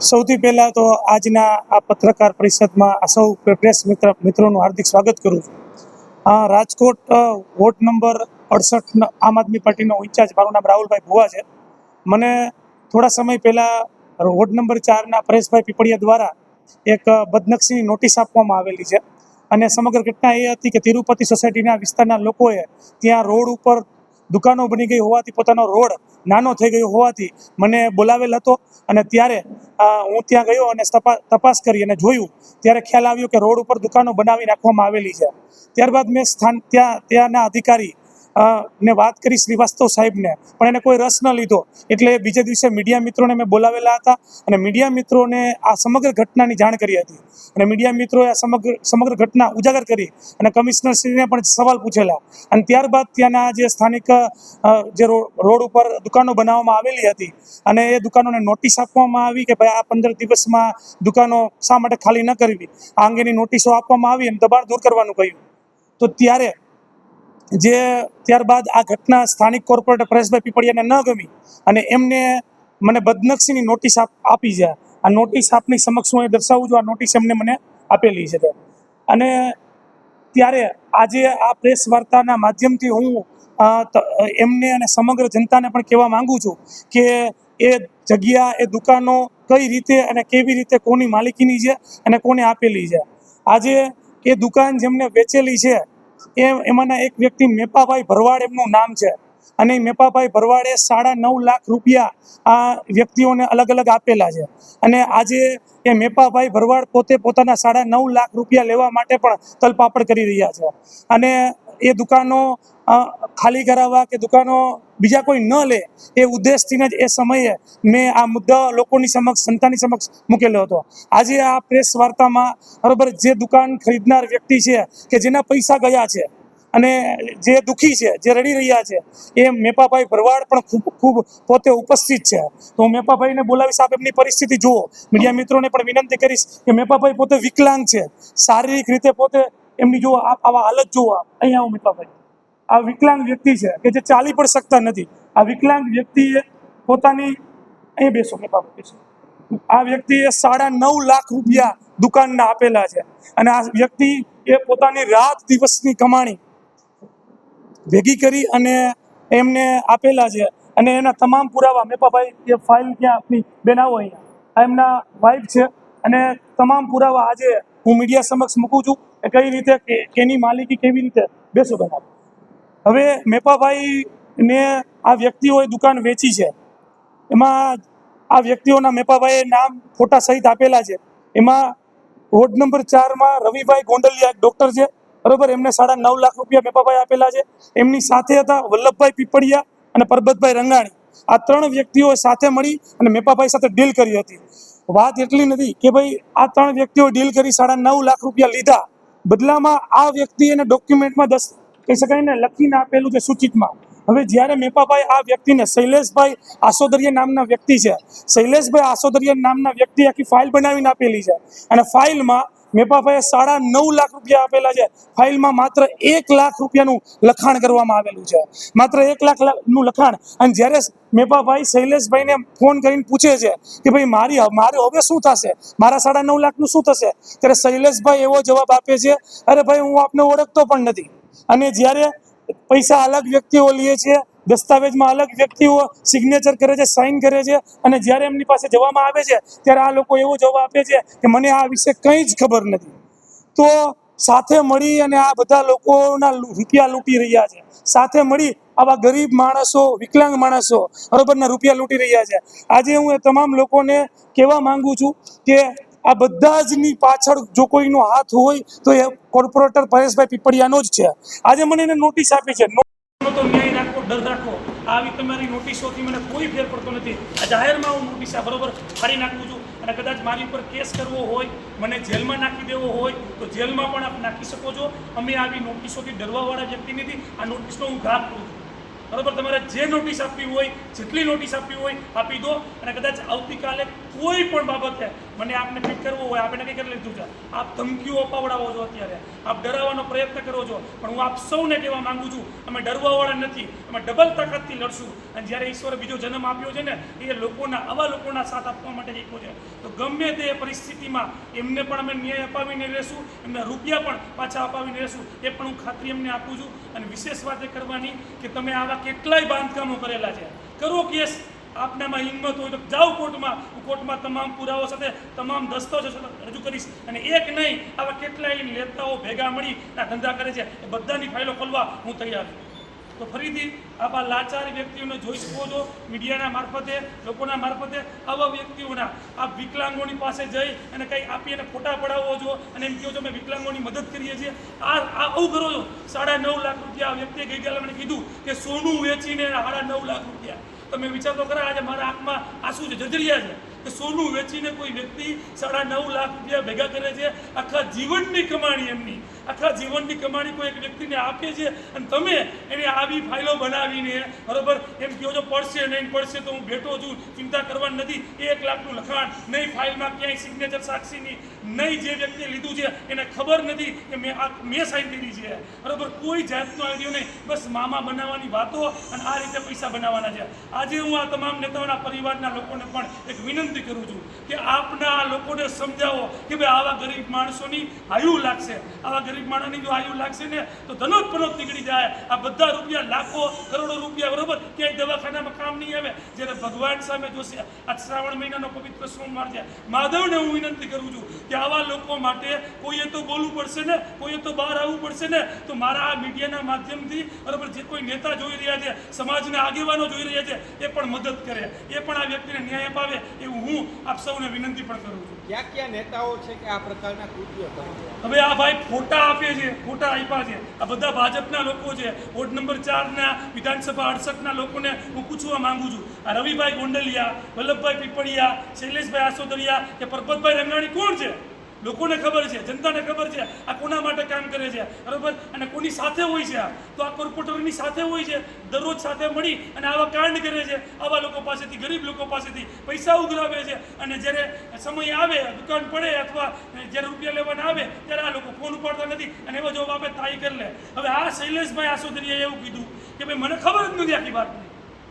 સૌથી પહેલા તો આજના આ પત્રકાર પરિષદમાં આ સૌ પ્રેસ મિત્ર મિત્રોનું હાર્દિક સ્વાગત કરું છું. આ રાજકોટ વોટ નંબર અડસઠ આમ આદમી પાર્ટીનો ઇન્ચાર્જ મારું નામ રાહુલભાઈ ભુવા છે. મને થોડા સમય પહેલા વોર્ડ નંબર ચારના પરેશભાઈ પીપળિયા દ્વારા એક બદનક્ષીની નોટિસ આપવામાં આવેલી છે. અને સમગ્ર ઘટના એ હતી કે તિરુપતિ સોસાયટીના વિસ્તારના લોકોએ ત્યાં રોડ ઉપર દુકાનો બની ગઈ હોવાથી પોતાનો રોડ નાનો થઈ ગયો હોવાથી મને બોલાવેલ હતો અને ત્યારે હું ત્યાં ગયો અને તપા- તપાસ કરી અને જોયું. ત્યારે ખ્યાલ આવ્યો કે રોડ ઉપર દુકાનો બનાવી નાખવામાં આવેલી છે. ત્યારબાદ મેં સ્થાન, ત્યાં, ત્યાંના અધિકારી ને વાત કરી શ્રીવાસ્તવ સાહેબને, પણ એને કોઈ રસ ન લીધો. એટલે બીજે દિવસે મીડિયા મિત્રોને મેં બોલાવેલા હતા અને મીડિયા મિત્રોને આ સમગ્ર ઘટનાની જાણ કરી હતી. અને મીડિયા મિત્રોએ આ સમગ્ર સમગ્ર ઘટના ઉજાગર કરી અને કમિશનરશ્રીને પણ સવાલ પૂછેલા. અને ત્યારબાદ ત્યાંના જે સ્થાનિક જે રોડ ઉપર દુકાનો બનાવવામાં આવેલી હતી અને એ દુકાનોને નોટિસ આપવામાં આવી કે ભાઈ આ પંદર દિવસમાં દુકાનો શા માટે ખાલી ન કરવી? આ અંગેની નોટિસો આપવામાં આવી અને દબાણ દૂર કરવાનું કહ્યું. તો ત્યારે જે ત્યારબાદ આ ઘટના સ્થાનિક કોર્પોરેટર પરેશભાઈ પીપળિયાને ન ગમી અને એમને મને બદનક્ષીની નોટિસ આપી છે. આ નોટિસ આપની સમક્ષ હું એ દર્શાવું છું. આ નોટિસ એમને મને આપેલી છે. અને ત્યારે આજે આ પ્રેસ વાર્તાના માધ્યમથી હું એમને અને સમગ્ર જનતાને પણ કહેવા માંગુ છું કે એ જગ્યા, એ દુકાનો કઈ રીતે અને કેવી રીતે કોની માલિકીની છે અને કોને આપેલી છે. આજે એ દુકાન જેમને વેચેલી છે એ એમાંના એક વ્યક્તિ મેપાભાઈ ભરવાડ એમનું નામ છે. અને મેપાભાઈ ભરવાડે સાડા નવ લાખ રૂપિયા આ વ્યક્તિઓને અલગ અલગ આપેલા છે. અને આજે એ મેપાભાઈ ભરવાડ પોતે પોતાના સાડા નવ લાખ રૂપિયા લેવા માટે પણ તલપાપડ કરી રહ્યા છે. અને એ દુકાનો ખાલી કરાવવા કે દુકાનો બીજા કોઈ ન લે, એ ઉદ્દેશથી જ એ સમયે મેં આ મુદ્દા લોકોની સમક્ષ સંતાની સમક્ષ મૂકેલો હતો. આજે આ પ્રેસ વાર્તામાં બરોબર જે દુકાન ખરીદનાર વ્યક્તિ છે કે જેના પૈસા ગયા છે અને જે દુઃખી છે, જે રડી રહ્યા છે, એ મેપાભાઈ ભરવાડ પણ ખૂબ ખૂબ પોતે ઉપસ્થિત છે. તો હું મેપાભાઈને બોલાવીશ, આપ એમની પરિસ્થિતિ જુઓ. મીડિયા મિત્રોને પણ વિનંતી કરીશ કે મેપાભાઈ પોતે વિકલાંગ છે. શારીરિક રીતે પોતે એમની જો આપ આવા હાલત જુઓ આપ, અહીંયા હું મેપાભાઈ આ વિકલાંગ વ્યક્તિ છે કે જે ચાલી પણ શકતા નથી. આ વિકલાંગ વ્યક્તિએ પોતાની અહીં બેસો મેપાભાઈ બેસો. આ વ્યક્તિએ સાડા નવ લાખ રૂપિયા દુકાનના આપેલા છે. અને આ વ્યક્તિ એ પોતાની રાત દિવસની કમાણી ભેગી કરી અને એમને આપેલા છે. અને એના તમામ પુરાવા મેપાભાઈ એ ફાઇલ ક્યાં આપની? બનાવો અહીંયા. આ એમના વાઇફ છે. અને તમામ પુરાવા આજે હું મીડિયા સમક્ષ મૂકું છું. કે કઈ રીતે કેની માલિકી કેવી રીતે બેસો બેન હવે હવે મેપાભાઈને આ વ્યક્તિઓએ દુકાન વેચી છે. એમાં આ વ્યક્તિઓના મેપાભાઈએ નામ ફોટા સહિત આપેલા છે. એમાં વોર્ડ નંબર ચારમાં રવિભાઈ ગોંડલિયા એક ડૉક્ટર છે. બરોબર? એમને સાડા નવ લાખ રૂપિયા મેપાભાઈ આપેલા છે. એમની સાથે હતા વલ્લભભાઈ પીપળિયા અને પરબતભાઈ રંગાણી. આ ત્રણ વ્યક્તિઓ સાથે મળી અને મેપાભાઈ સાથે ડીલ કરી હતી. વાત એટલી નથી કે ભાઈ આ ત્રણ વ્યક્તિઓ ડીલ કરી સાડા નવ લાખ રૂપિયા લીધા. બદલામાં આ વ્યક્તિ એને ડોક્યુમેન્ટમાં દસ, કહી શકાય ને, લખીને આપેલું છે સૂચિતમાં. હવે જ્યારે મેપાભાઈ આ વ્યક્તિને, શૈલેષભાઈ આસોદરિયા નામના વ્યક્તિ છે. શૈલેષભાઈ આસોદરિયા નામના વ્યક્તિ આખી ફાઇલ બનાવીને આપેલી છે. અને ફાઇલમાં મેપાભાઈએ સાડા નવ લાખ રૂપિયા આપેલા છે. ફાઇલમાં માત્ર એક લાખ રૂપિયાનું લખાણ કરવામાં આવેલું છે. માત્ર એક લાખનું લખાણ. અને જ્યારે મેપાભાઈ શૈલેષભાઈને ફોન કરીને પૂછે છે કે ભાઈ મારી મારે હવે શું થશે? મારા સાડા નવ લાખનું શું થશે? ત્યારે શૈલેષભાઈ એવો જવાબ આપે છે, અરે ભાઈ, હું આપને ઓળખતો પણ નથી. અને જ્યારે પૈસા અલગ વ્યક્તિઓ લે છે દસ્તાવેજમાં અલગ વ્યક્તિઓ સિગ્નેચર કરે છે સાઇન કરે છે અને જ્યારે એમની પાસે જવામાં આવે છે, ત્યારે આ લોકો એવો જવાબ આપે છે કે મને આ વિશે કંઈ જ ખબર નથી. તો સાથે મળી અને આ બધા લોકોના રૂપિયા લૂંટી રહ્યા છે. સાથે મળી આવા ગરીબ માણસો, વિકલાંગ માણસો બરોબરના રૂપિયા લૂંટી રહ્યા છે. આજે હું એ તમામ લોકોને કહેવા માંગુ છું કે આ બધા જની પાછળ જો કોઈનો હાથ હોય તો એ કોર્પોરેટર પરેશભાઈ પીપળિયાનો જ છે. આજે મને એને નોટિસ આપી છે. ડર રાખો. આવી તમારી નોટિસોથી મને કોઈ ફેર પડતો નથી. આ જાહેરમાં હું નોટિસ આ બરોબર ફાડી નાખું છું અને કદાચ મારી ઉપર કેસ કરવો હોય, મને જેલમાં નાખી દેવો હોય, તો જેલમાં પણ આપ નાખી શકો છો. અમે આવી નોટિસોથી ડરવાવાળા વ્યક્તિ નથી. આ નોટિસનો હું ઘાત કરું છું. બરાબર? તમારે જે નોટિસ આપવી હોય, જેટલી નોટિસ આપવી હોય, આપી દો. અને કદાચ આવતીકાલે કોઈ પણ બાબતે મને આપને ફિટ કરવું હોય આપણે કંઈ કરી લીધું છે. આપ ધમકીઓ અપાવડાવો છો અત્યારે. આપ ડરાવવાનો પ્રયત્ન કરો છો. પણ હું આપ સૌને કહેવા માંગુ છું, અમે ડરવાવાળા નથી, અમે ડબલ તાકાતથી લડશું. અને જ્યારે ઈશ્વરે બીજો જન્મ આપ્યો છે ને, એ લોકોના, આવા લોકોના સાથ આપવા માટે આપ્યો છે. તો ગમે તે પરિસ્થિતિમાં એમને પણ અમે ન્યાય અપાવીને રહેશું, એમને રૂપિયા પણ પાછા અપાવીને રહેશું, એ પણ હું ખાતરી એમને આપું છું. અને વિશેષ વાત એ કરવાની કે તમે આવા કેટલાય બાંધકામો કરેલા છે. કરો કેસ આપનામાં હિંમત હોય તો જાઓ કોર્ટમાં. હું કોર્ટમાં તમામ પુરાવો સાથે તમામ દસ્તાવેજો રજૂ કરીશ. અને એક નહીં, આવા કેટલાય નેતાઓ ભેગા મળી આ ધંધા કરે છે. એ બધાની ફાઇલો ખોલવા હું તૈયાર છું. તો ફરીથી આપ આ લાચાર વ્યક્તિઓને જોઈ શકો છો મીડિયાના મારફતે, લોકોના મારફતે, આવા વ્યક્તિઓના. આ વિકલાંગોની પાસે જઈ અને કંઈ આપી અને ફોટા પડાવો છો અને એમ કહો છો અમે વિકલાંગોની મદદ કરીએ છીએ. આ આવું કરો છો. સાડા નવ લાખ રૂપિયા આ વ્યક્તિએ ગઈકાલે મને કીધું કે સોનું વેચીને સાડા નવ લાખ રૂપિયા. તમે વિચાર તો ખરા આજે મારા આંખમાં આંસુ છે જજરિયા છે. કે સોનું વેચીને કોઈ વ્યક્તિ સાડા નવ લાખ રૂપિયા ભેગા કરે છે? આખા જીવનની કમાણી એમની. આખા જીવનની કમાણી કોઈ એક વ્યક્તિને આપે છે? અને તમે એને આવી ફાઇલો બનાવીને, બરોબર, એમ કહો છો, પડશે નહીં, પડશે તો હું બેઠો છું, ચિંતા કરવાની નથી. એક લાખનું લખાણ, નહીં, ફાઇલમાં ક્યાંય સિગ્નેચર સાક્ષીની નહીં. જે વ્યક્તિએ લીધું છે, એને ખબર નથી કે મેં આ, મેં સાઈન કરી છે. બરોબર, કોઈ જાતનો આઈડિયો નહીં. બસ મામા બનાવવાની વાતો અને આ રીતે પૈસા બનાવવાના છે. આજે હું આ તમામ નેતાઓના પરિવારના લોકોને પણ એક વિનંતી કરું છું કે આપના લોકોને સમજાવો કે ભાઈ આવા ગરીબ માણસોની આયુ લાગશે. આવા ગરીબ માણસની જો આયુ લાગશે ને, તો ધનોત પનોત નીકળી જાય. આ બધા રૂપિયા લાખો, કરોડો રૂપિયા બરોબર ક્યાંય દવાખાનામાં કામ નહીં આવે. જ્યારે ભગવાન સામે જોશે આ શ્રાવણ મહિનાનો પવિત્ર સોમવાર છે. માધવને હું વિનંતી કરું છું કે આવા લોકો માટે કોઈએ તો બોલવું પડશે ને, કોઈએ તો બહાર આવવું પડશે ને, તો મારા આ મીડિયાના માધ્યમથી બરોબર જે કોઈ નેતા જોઈ રહ્યા છે, સમાજના આગેવાનો જોઈ રહ્યા છે, એ પણ મદદ કરે. એ પણ આ વ્યક્તિને ન્યાય અપાવે એવું હું આપ સૌને વિનંતી પણ કરું છું. ક્યાં ક્યાં નેતાઓ છે કે આ પ્રકારના કૃત્યો કરે હવે આ ભાઈ ફોટા આપે છે ફોટા આપ્યા છે. આ બધા ભાજપના લોકો છે. વોર્ડ નંબર ચારના વિધાનસભા અડસઠના લોકોને હું પૂછવા માંગુ છું. આ રવિભાઈ ગોંડલિયા વલ્લભભાઈ પીપળિયા શૈલેષભાઈ આસોદરિયા કે પરબતભાઈ રંગાણી કોણ છે? લોકોને ખબર છે, જનતાને ખબર છે આ કોના માટે કામ કરે છે. બરોબર? અને કોની સાથે હોય છે આ? તો આ કોર્પોરેટરની સાથે હોય છે, દરરોજ સાથે મળી અને આવા કાંડ કરે છે. આવા લોકો પાસેથી, ગરીબ લોકો પાસેથી પૈસા ઉઘરાવે છે. અને જ્યારે સમય આવે, દુકાન પડે અથવા જ્યારે રૂપિયા લેવાના આવે, ત્યારે આ લોકો ફોન ઉપાડતા નથી અને એવો જવાબ આપે, તાઈ કરી લે. હવે આ શૈલેષભાઈ આસોદરીએ એવું કીધું કે ભાઈ, મને ખબર જ નથી આખી વાતની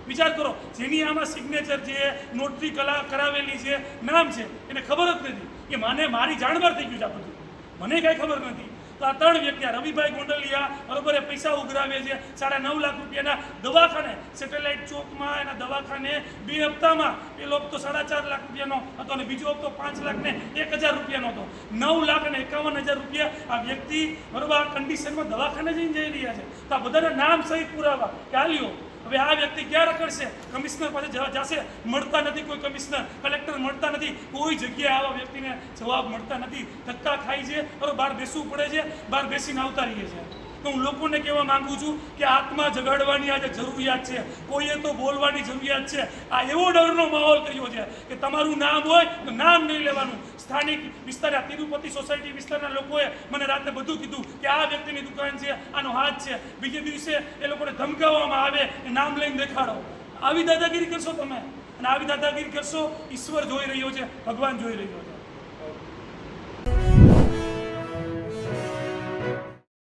વિચાર કરો, જેની આમાં સિગ્નેચર છે નોટરી કલા કરાવેલી છે, નામ છે, એને ખબર જ નથી. કે મને મારી જાણબાર થઈ ગયું છે આ બધું. મને કાંઈ ખબર નથી. તો આ ત્રણ વ્યક્તિ રવિભાઈ ગોંડલિયા, બરોબર પૈસા ઉઘરાવે છે, સાડા નવ લાખ રૂપિયાના દવાખાને, સેટેલાઇટ ચોકમાં, એના દવાખાને બે હપ્તામાં. પેલો હપ્તો સાડા ચાર લાખ રૂપિયાનો હતો અને બીજો હપ્તો પાંચ લાખ ને એક હજાર રૂપિયાનો હતો. નવ લાખ અને એકાવન હજાર રૂપિયા આ વ્યક્તિ, બરોબર, આ કન્ડિશનમાં દવાખાને જઈને જઈ રહ્યા છે. તો આ બધાના નામ સહિત પુરાવા. કે આ હવે આ વ્યક્તિ ક્યાં રખડશે? કમિશનર પાસે જશે. મળતા નથી કોઈ કમિશનર. કલેક્ટર મળતા નથી. કોઈ જગ્યાએ આવા વ્યક્તિને જવાબ મળતા નથી. ધક્કા ખાય છે. હવે બહાર બેસવું પડે છે. બહાર બેસીને આવતા રહીએ છે તો હું લોકોને કહેવા માંગુ છું કે આત્મા જગાડવાની આજે જરૂરિયાત છે. કોઈએ તો બોલવાની જરૂરિયાત છે. આ એવો ડરનો માહોલ કર્યો છે કે તમારું નામ હોય તો નામ નહીં લેવાનું. સ્થાનિક વિસ્તાર તિરુપતિ સોસાયટી વિસ્તારના લોકોએ મને રાતે બધું કીધું કે આ વ્યક્તિની દુકાન છે, આનો હાથ છે. બીજે દિવસે એ લોકોને ધમકાવવામાં આવે એ નામ લઈને દેખાડો. આવી દાદાગીરી કરશો તમે? અને આવી દાદાગીરી કરશો, ઈશ્વર જોઈ રહ્યો છે, ભગવાન જોઈ રહ્યો છે.